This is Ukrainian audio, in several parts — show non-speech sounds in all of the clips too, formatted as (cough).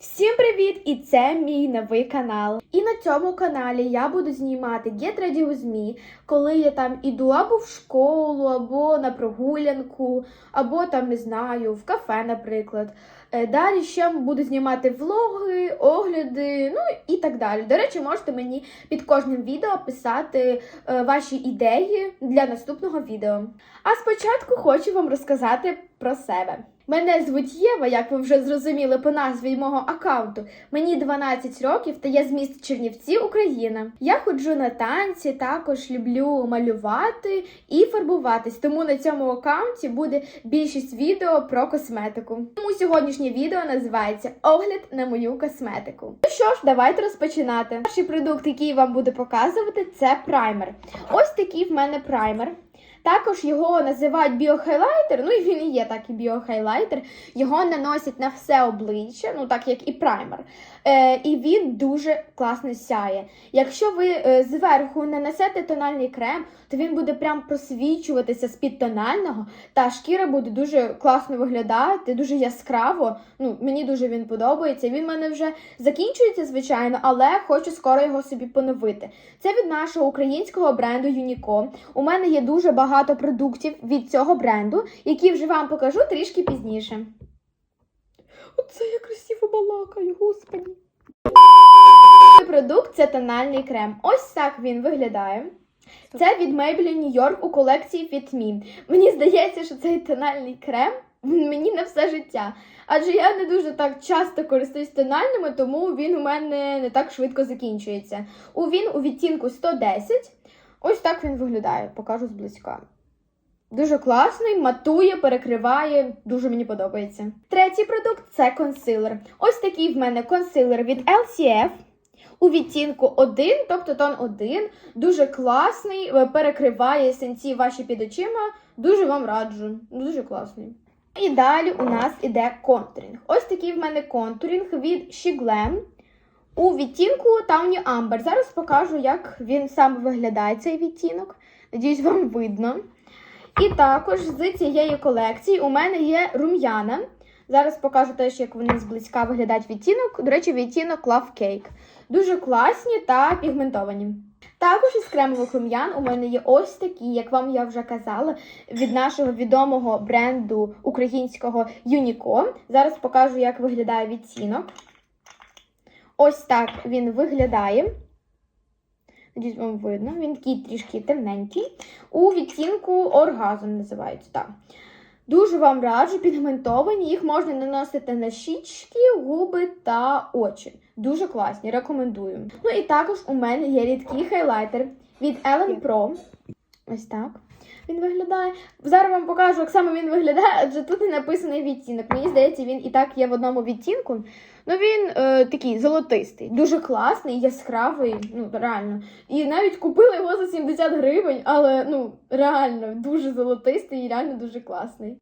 Всім привіт! І це мій новий канал. І на цьому каналі я буду знімати Get Ready With Me, коли я там іду або в школу, або на прогулянку, або там не знаю, в кафе, наприклад. Е, Далі ще буду знімати влоги, огляди, ну і так далі. До речі, можете мені під кожним відео писати е, ваші ідеї для наступного відео. А спочатку хочу вам розказати про себе. Мене звуть Єва, як ви вже зрозуміли по назві мого аккаунту. Мені 12 років та я з міста Чернівці, Україна. Я ходжу на танці, також люблю малювати і фарбуватись. Тому на цьому аккаунті буде більшість відео про косметику. Тому сьогоднішнє відео називається Огляд на мою косметику. Ну що ж, давайте розпочинати. Перший продукт, який вам буду показувати, це праймер. Ось такий в мене праймер. Також його називають біохайлайтер, ну і він і є так і біохайлайтер. Його наносять на все обличчя, ну так як і праймер. Е, і він дуже класно сяє. Якщо ви е, зверху нанесете тональний крем, то він буде прям просвічуватися з-під тонального, та шкіра буде дуже класно виглядати, дуже яскраво. Ну, мені дуже він подобається. Він в мене вже закінчується, звичайно, але хочу скоро його собі поновити. Це від нашого українського бренду Юніко. У мене є дуже багато продуктів від цього бренду, які вже вам покажу трішки пізніше. Оце я красиво балакаю, господі. Продукт це тональний крем. Ось так він виглядає. Це від Maybelline New York у колекції Fit Me. Мені здається, що цей тональний крем (laughs) мені на все життя. Адже я не дуже так часто користуюсь тональними, тому він у мене не так швидко закінчується. У він у відтінку 110. Ось так він виглядає, покажу зблизька. Дуже класний, матує, перекриває, дуже мені подобається. Третій продукт це консилер. Ось такий в мене консилер від LCF. У відтінку 1, тобто тон 1, дуже класний, е, перекриває сенці ваші під очима. Дуже вам раджу. Дуже класний. І далі у нас іде контурінг. Ось такий в мене контурінг від Shiglam у відтінку Tawny Amber. Зараз покажу, як він сам виглядає, цей відтінок. Надіюсь, вам видно. І також з цієї колекції у мене є рум'яна. Зараз покажу теж, як вони зблизька виглядають відтінок. До речі, відтінок Love Cake. Дуже класні та пігментовані. Також із кремових рум'ян у мене є ось такі, як вам я вже казала, від нашого відомого бренду українського Юніко. Зараз покажу, як виглядає відтінок. Ось так він виглядає. Надіюсь, вам видно. Він такий трішки темненький. У відтінку оргазм називається. так. Дуже вам раджу, пігментовані. Їх можна наносити на щічки, губи та очі. Дуже класні, рекомендую. Ну і також у мене є рідкий хайлайтер від Ellen Pro. Ось так. Він виглядає. Зараз вам покажу, як саме він виглядає, адже тут не написаний відтінок. Мені здається, він і так є в одному відтінку. Ну він е, такий золотистий, дуже класний, яскравий, ну реально. І навіть купила його за 70 гривень, але ну реально дуже золотистий і реально дуже класний.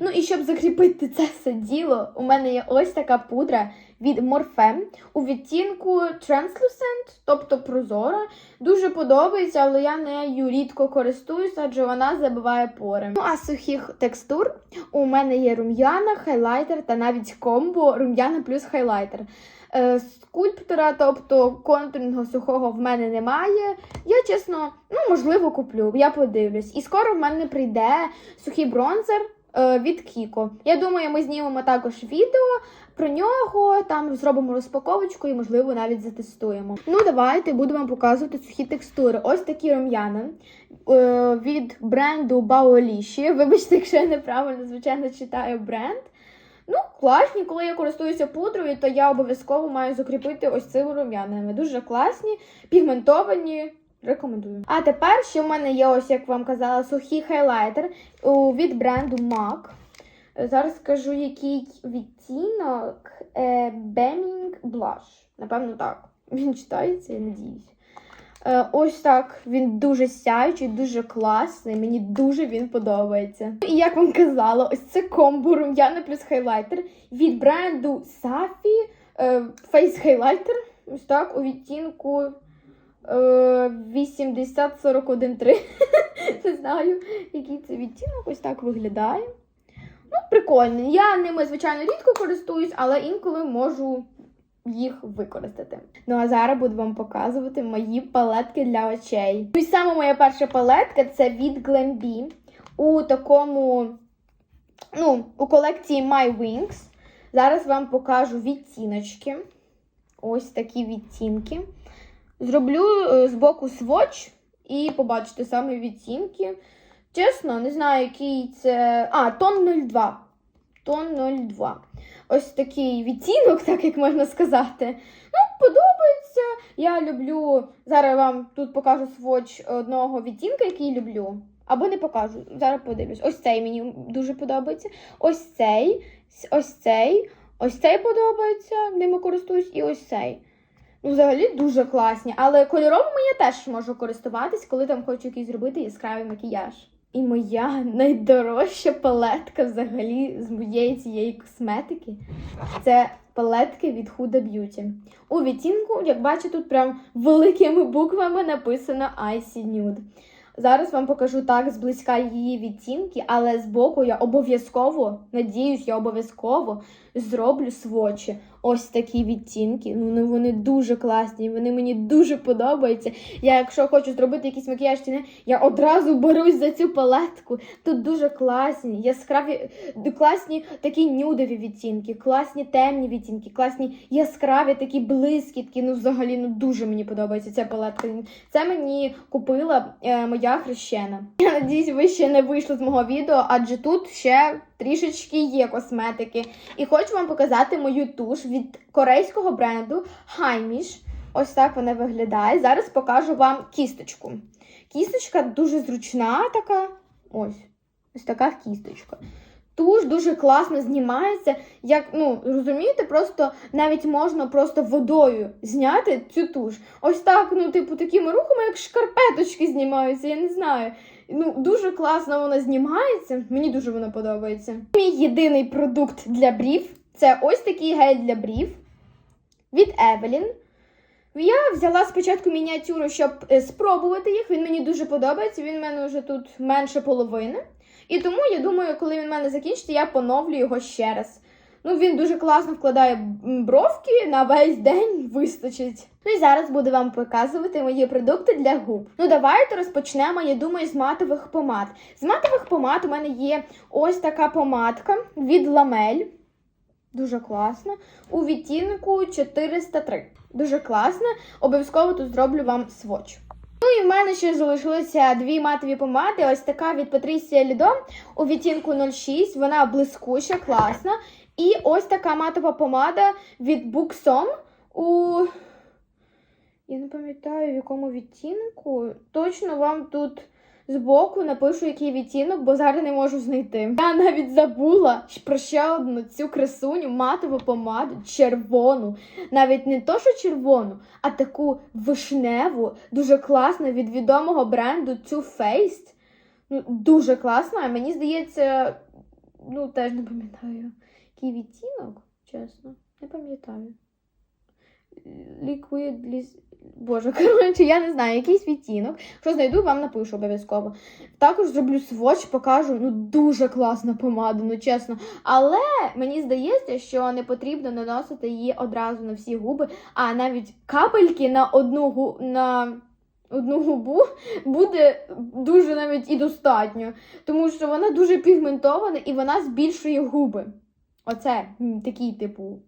Ну і щоб закріпити це все діло, у мене є ось така пудра від Morphe у відтінку Translucent, тобто прозора. Дуже подобається, але я нею рідко користуюся, адже вона забиває пори. Ну а сухих текстур у мене є рум'яна, хайлайтер та навіть комбо рум'яна плюс хайлайтер. Е, Скульптора, тобто контурного сухого в мене немає. Я чесно, ну можливо, куплю, я подивлюсь. І скоро в мене прийде сухий бронзер від Кіко. Я думаю, ми знімемо також відео про нього, там зробимо розпаковочку і, можливо, навіть затестуємо. Ну, давайте вам показувати сухі текстури. Ось такі рум'яна е, від бренду Баоліші. Вибачте, якщо я неправильно, звичайно, читаю бренд. Ну, класні, коли я користуюся пудрою, то я обов'язково маю закріпити ось цими рум'янами. Дуже класні, пігментовані. Рекомендую. А тепер ще в мене є, ось як вам казала, сухий хайлайтер від бренду MAC. Зараз скажу, який відтінок е, Bemming Blush. Напевно, так. Він читається, я надіюсь. Е, ось так. Він дуже сяючий, дуже класний. Мені дуже він подобається. І як вам казала, ось це комбо рум'яна плюс хайлайтер від бренду Safi е, Face Highlighter. Ось так, у відтінку е, 80 41 3. Не знаю, який це відтінок. Ось так виглядає. Ну, прикольні. Я ними, звичайно, рідко користуюсь, але інколи можу їх використати. Ну а зараз буду вам показувати мої палетки для очей. Ну і саме моя перша палетка це від Glambi у такому, ну, у колекції My Wings. Зараз вам покажу відтіночки. Ось такі відтінки. Зроблю е, збоку сводч і побачите саме відтінки. Чесно, не знаю, який це. А, тон 02. Тон 02. Ось такий відтінок, (laughs) так як можна сказати. Ну, подобається. Я люблю. Зараз вам тут покажу сводч одного відтінка, який люблю. Або не покажу. Зараз подивлюсь. Ось цей мені дуже подобається. Ось цей, ось цей, ось цей подобається, ними користуюсь, і ось цей. Ну, взагалі дуже класні. Але кольоровими я теж можу користуватись, коли там хочу якийсь зробити яскравий макіяж. І моя найдорожча палетка взагалі з моєї цієї косметики це палетки від Huda Beauty. У відтінку, як бачите, тут прям великими буквами написано Icy Nude. Зараз вам покажу так зблизька її відтінки, але збоку я обов'язково, надіюсь, я обов'язково зроблю свочі. Ось такі відтінки. Ну вони дуже класні, вони мені дуже подобаються. Я, якщо хочу зробити якийсь макіяж, чи не, я одразу берусь за цю палетку. Тут дуже класні, яскраві, класні такі нюдові відтінки, класні темні відтінки, класні яскраві такі блискітки. Ну, взагалі, ну дуже мені подобається ця палетка. Це мені купила е, моя хрещена. Я надіюсь, ви ще не вийшли з мого відео, адже тут ще трішечки є косметики. І хочу вам показати мою туш від корейського бренду Heimish. Ось так вона виглядає. Зараз покажу вам кісточку. Кісточка дуже зручна така. Ось. Ось така кісточка. Туш дуже класно знімається. Як, ну, розумієте, просто навіть можна просто водою зняти цю туш. Ось так, ну, типу, такими рухами, як шкарпеточки знімаються, я не знаю. Ну, дуже класно вона знімається. Мені дуже вона подобається. Мій єдиний продукт для брів це ось такий гель для брів від Evelyn. Я взяла спочатку мініатюру, щоб е, спробувати їх. Він мені дуже подобається. Він в мене вже тут менше половини. І тому я думаю, коли він в мене закінчиться, я поновлю його ще раз. Ну, він дуже класно вкладає бровки на весь день вистачить. Ну і зараз буду вам показувати мої продукти для губ. Ну, давайте розпочнемо, я думаю, з матових помад. З матових помад у мене є ось така помадка від ламель. Дуже класна. У відтінку 403. Дуже класна. Обов'язково тут зроблю вам сводч. Ну і в мене ще залишилися дві матові помади. Ось така від Patricia Lido у відтінку 06. Вона блискуча, класна. І ось така матова помада від Buxom у. Я не пам'ятаю, в якому відтінку. Точно вам тут збоку напишу, який відтінок, бо зараз не можу знайти. Я навіть забула про ще одну цю красуню матову помаду червону. Навіть не то, що червону, а таку вишневу, дуже класну від відомого бренду Too Faced. Ну, дуже класно, а мені здається, ну теж не пам'ятаю. Який відтінок, чесно, не пам'ятаю. Liquid Lis- Боже, (laughs) коротше, я не знаю, якийсь відтінок. Що знайду, вам напишу обов'язково. Також зроблю сводч, покажу. Ну, дуже класна помада, ну чесно. Але мені здається, що не потрібно наносити її одразу на всі губи, а навіть капельки на одну гу... на одну губу (laughs) буде дуже навіть і достатньо. Тому що вона дуже пігментована і вона збільшує губи. Оце такий типу.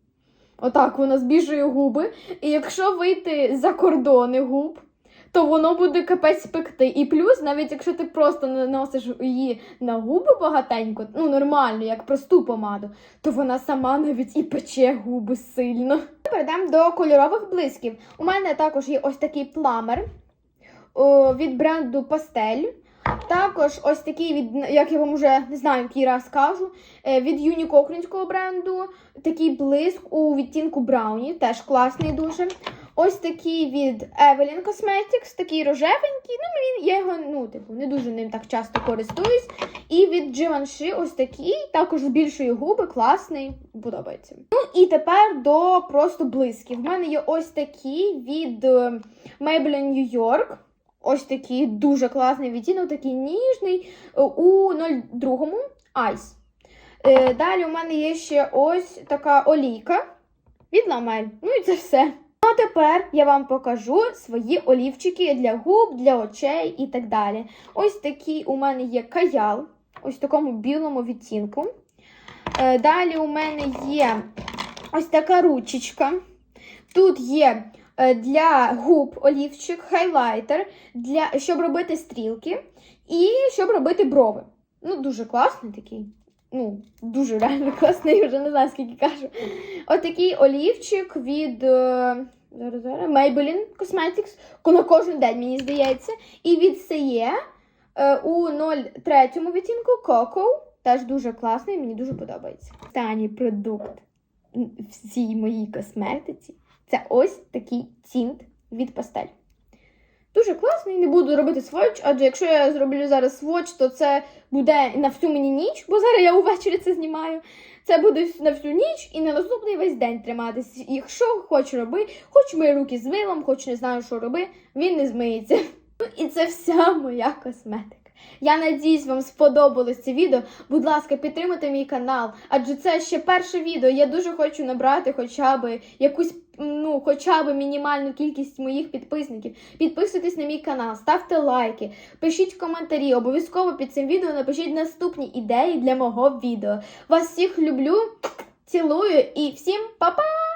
Отак вона збільшує губи. І якщо вийти за кордони губ, то воно буде капець пекти. І плюс, навіть якщо ти просто наносиш її на губи багатенько, ну нормально, як просту помаду, то вона сама навіть і пече губи сильно. Перейдемо до кольорових блисків. У мене також є ось такий пламер о, від бренду Пастель. Також ось такий від, як я вам вже не знаю, який раз кажу, е, від Юніко українського бренду. Такий блиск у відтінку Брауні, теж класний дуже. Ось такий від Evelyn Cosmetics, такий рожевенький. Ну, він, я його ну, типу, не дуже ним так часто користуюсь. І від Givenchy ось такий, також збільшує губи, класний, подобається. Ну і тепер до просто блисків. В мене є ось такий від е, Maybelline New York. Ось такий дуже класний відтінок, такий ніжний е, у 02 Ice. Е, далі у мене є ще ось така олійка від ламель. Ну і це все. Ну, а тепер я вам покажу свої олівчики для губ, для очей і так далі. Ось такий у мене є каял, ось в такому білому відтінку. Е, далі у мене є ось така ручечка. Тут є для губ олівчик, хайлайтер, для, щоб робити стрілки і щоб робити брови. Ну, дуже класний такий. Ну, дуже реально класний, вже не знаю, скільки кажу. Отакий олівчик від е, зараз, зараз, Maybelline Cosmetics. На кожен день, мені здається. І від Сеє е, у 03 відтінку Coco. Теж дуже класний, мені дуже подобається. Останній продукт в цій моїй косметиці це ось такий тінт від пастель. Дуже класний, не буду робити сводч, адже якщо я зроблю зараз сводч, то це буде на всю мені ніч, бо зараз я увечері це знімаю. Це буде на всю ніч і на наступний весь день триматись. Якщо хоч роби, хоч мої руки з милом, хоч не знаю, що роби, він не змиється. Ну і це вся моя косметика. Я надіюсь, вам сподобалось це відео. Будь ласка, підтримайте мій канал, адже це ще перше відео. Я дуже хочу набрати хоча б якусь, ну, хоча б мінімальну кількість моїх підписників. Підписуйтесь на мій канал, ставте лайки, пишіть коментарі. Обов'язково під цим відео напишіть наступні ідеї для мого відео. Вас всіх люблю, цілую і всім па-па!